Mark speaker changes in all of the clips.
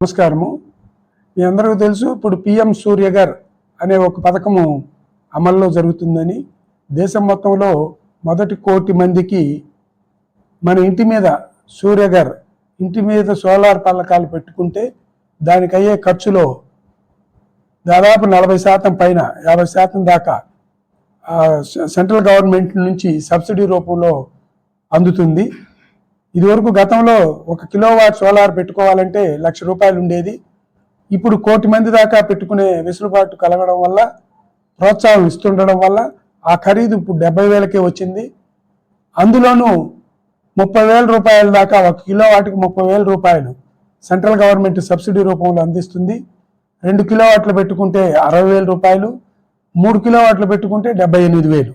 Speaker 1: నమస్కారము. మీ అందరికీ తెలుసు ఇప్పుడు పిఎం సూర్యగర్ అనే ఒక పథకము అమల్లో జరుగుతుందని. దేశం మొత్తంలో మొదటి కోటి మందికి మన ఇంటి మీద సూర్యగర్ ఇంటి మీద సోలార్ పలకాలు పెట్టుకుంటే దానికి అయ్యే ఖర్చులో దాదాపు నలభై శాతం పైన యాభై శాతం దాకా సెంట్రల్ గవర్నమెంట్ నుంచి సబ్సిడీ రూపంలో అందుతుంది. ఇదివరకు గతంలో ఒక కిలోవాట్ సోలార్ పెట్టుకోవాలంటే లక్ష రూపాయలు ఉండేది. ఇప్పుడు కోటి మంది దాకా పెట్టుకునే వెసులుబాటు కలగడం వల్ల ప్రోత్సాహం ఇస్తుండడం వల్ల ఆ ఖరీదు ఇప్పుడు డెబ్బై వేలకే వచ్చింది. అందులోనూ ముప్పై వేల రూపాయల దాకా ఒక కిలో వాటికి ముప్పై వేల రూపాయలు సెంట్రల్ గవర్నమెంట్ సబ్సిడీ రూపంలో అందిస్తుంది. రెండు కిలో వాట్లు పెట్టుకుంటే అరవై వేల రూపాయలు మూడు కిలో వాట్లు పెట్టుకుంటే డెబ్బై ఎనిమిది వేలు.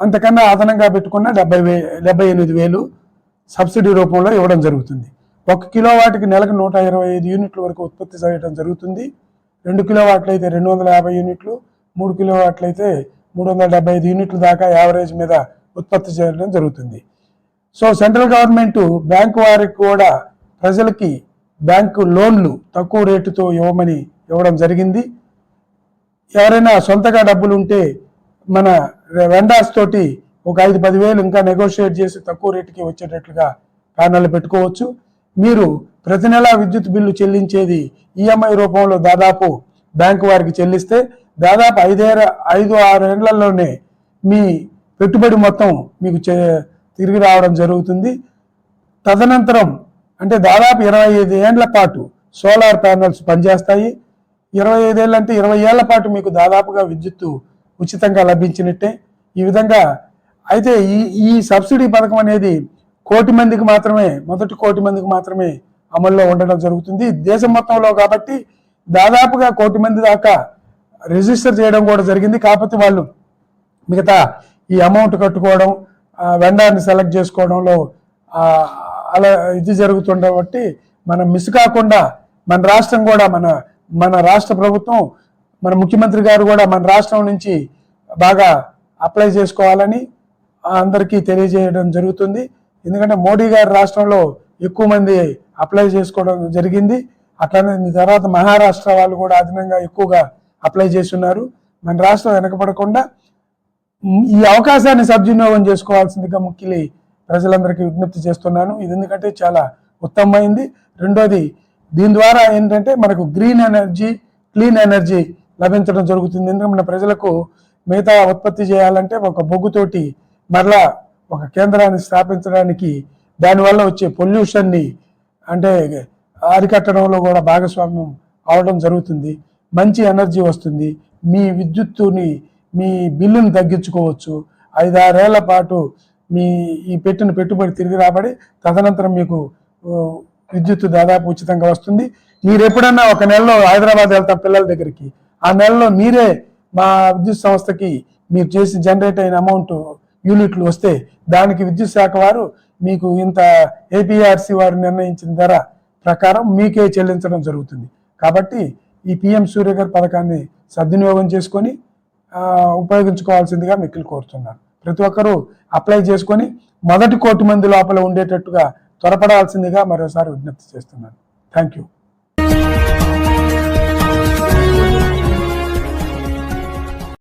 Speaker 1: అంతకన్నా అదనంగా పెట్టుకున్న డెబ్బై వే డెబ్బై ఎనిమిది వేలు. సబ్సిడీ రూపంలో ఇవ్వడం జరుగుతుంది. ఒక కిలో వాటికి నెలకు నూట ఇరవై ఐదు యూనిట్ల వరకు ఉత్పత్తి చేయడం జరుగుతుంది. రెండు కిలో వాట్లు అయితే రెండు వందల యాభై యూనిట్లు మూడు కిలో వాట్లు అయితే మూడు వందల డెబ్బై ఐదు యూనిట్ల దాకా యావరేజ్ మీద ఉత్పత్తి చేయడం జరుగుతుంది. సో సెంట్రల్ గవర్నమెంట్ బ్యాంకు వారికి కూడా ప్రజలకి బ్యాంకు లోన్లు తక్కువ రేటుతో ఇవ్వమని ఇవ్వడం జరిగింది. ఎవరైనా సొంతగా డబ్బులు ఉంటే మన వెండార్స్ తోటి ఒక ఐదు పదివేలు ఇంకా నెగోషియేట్ చేసి తక్కువ రేటుకి వచ్చేటట్లుగా ప్యానల్ పెట్టుకోవచ్చు. మీరు ప్రతి నెలా విద్యుత్ బిల్లు చెల్లించేది ఈఎంఐ రూపంలో దాదాపు బ్యాంకు వారికి చెల్లిస్తే దాదాపు ఐదేర ఐదు ఆరు ఏళ్ళలోనే మీ పెట్టుబడి మొత్తం మీకు చే- తిరిగి రావడం జరుగుతుంది. తదనంతరం అంటే దాదాపు ఇరవై ఐదు ఏండ్ల పాటు సోలార్ ప్యానల్స్ పనిచేస్తాయి. ఇరవై ఐదేళ్ళు అంటే ఇరవై ఏళ్ళ పాటు మీకు దాదాపుగా విద్యుత్తు ఉచితంగా లభించినట్టే. ఈ విధంగా అయితే ఈ ఈ సబ్సిడీ పథకం అనేది కోటి మందికి మాత్రమే మొదటి కోటి మందికి మాత్రమే అమల్లో ఉండడం జరుగుతుంది. దేశం మొత్తంలో కాబట్టి దాదాపుగా కోటి మంది దాకా రిజిస్టర్ చేయడం కూడా జరిగింది. కాకపోతే వాళ్ళు మిగతా ఈ అమౌంట్ కట్టుకోవడం వెండర్ని సెలెక్ట్ చేసుకోవడంలో అలా ఇది జరుగుతుండ బట్టి మనం మిస్ కాకుండా మన రాష్ట్రం కూడా మన మన రాష్ట్ర ప్రభుత్వం మన ముఖ్యమంత్రి గారు కూడా మన రాష్ట్రం నుంచి బాగా అప్లై చేసుకోవాలని అందరికీ తెలియజేయడం జరుగుతుంది. ఎందుకంటే మోడీ గారి రాష్ట్రంలో ఎక్కువ మంది అప్లై చేసుకోవడం జరిగింది. అట్లనే తర్వాత మహారాష్ట్ర వాళ్ళు కూడా అదనంగా ఎక్కువగా అప్లై చేస్తున్నారు. మన రాష్ట్రం వెనకపడకుండా ఈ అవకాశాన్ని సద్వినియోగం చేసుకోవాల్సిందిగా ముక్కిలి ప్రజలందరికీ విజ్ఞప్తి చేస్తున్నాను. ఇది ఎందుకంటే చాలా ఉత్తమమైంది. రెండోది దీని ద్వారా ఏంటంటే మనకు గ్రీన్ ఎనర్జీ క్లీన్ ఎనర్జీ లభించడం జరుగుతుంది. ఎందుకంటే మన ప్రజలకు మిగతా ఉత్పత్తి చేయాలంటే ఒక బొగ్గుతోటి మరలా ఒక కేంద్రాన్ని స్థాపించడానికి దానివల్ల వచ్చే పొల్యూషన్ని అంటే అరికట్టడంలో కూడా భాగస్వామ్యం అవడం జరుగుతుంది. మంచి ఎనర్జీ వస్తుంది. మీ విద్యుత్తుని మీ బిల్లుని తగ్గించుకోవచ్చు. ఐదారేళ్ళ పాటు మీ ఈ పెట్టిన పెట్టుబడి తిరిగి రాబడి తదనంతరం మీకు విద్యుత్ దాదాపు ఉచితంగా వస్తుంది. మీరు ఎప్పుడన్నా ఒక నెలలో హైదరాబాద్ వెళ్తాం పిల్లల దగ్గరికి ఆ నెలలో మీరే మా విద్యుత్ సంస్థకి మీరు చేసి జనరేట్ అయిన అమౌంట్ యూనిట్లు వస్తే దానికి విద్యుత్ శాఖ వారు మీకు ఇంత ఏపీఆర్సి వారు నిర్ణయించిన ధర ప్రకారం మీకే చెల్లించడం జరుగుతుంది. కాబట్టి ఈ పిఎం సూర్యగర్ పథకాన్ని సద్వినియోగం చేసుకొని ఉపయోగించుకోవాల్సిందిగా మిక్కులు కోరుతున్నాను ప్రతి ఒక్కరూ అప్లై చేసుకొని మొదటి కోటి మంది లోపల ఉండేటట్టుగా త్వరపడాల్సిందిగా మరోసారి విజ్ఞప్తి చేస్తున్నాను. Thank you.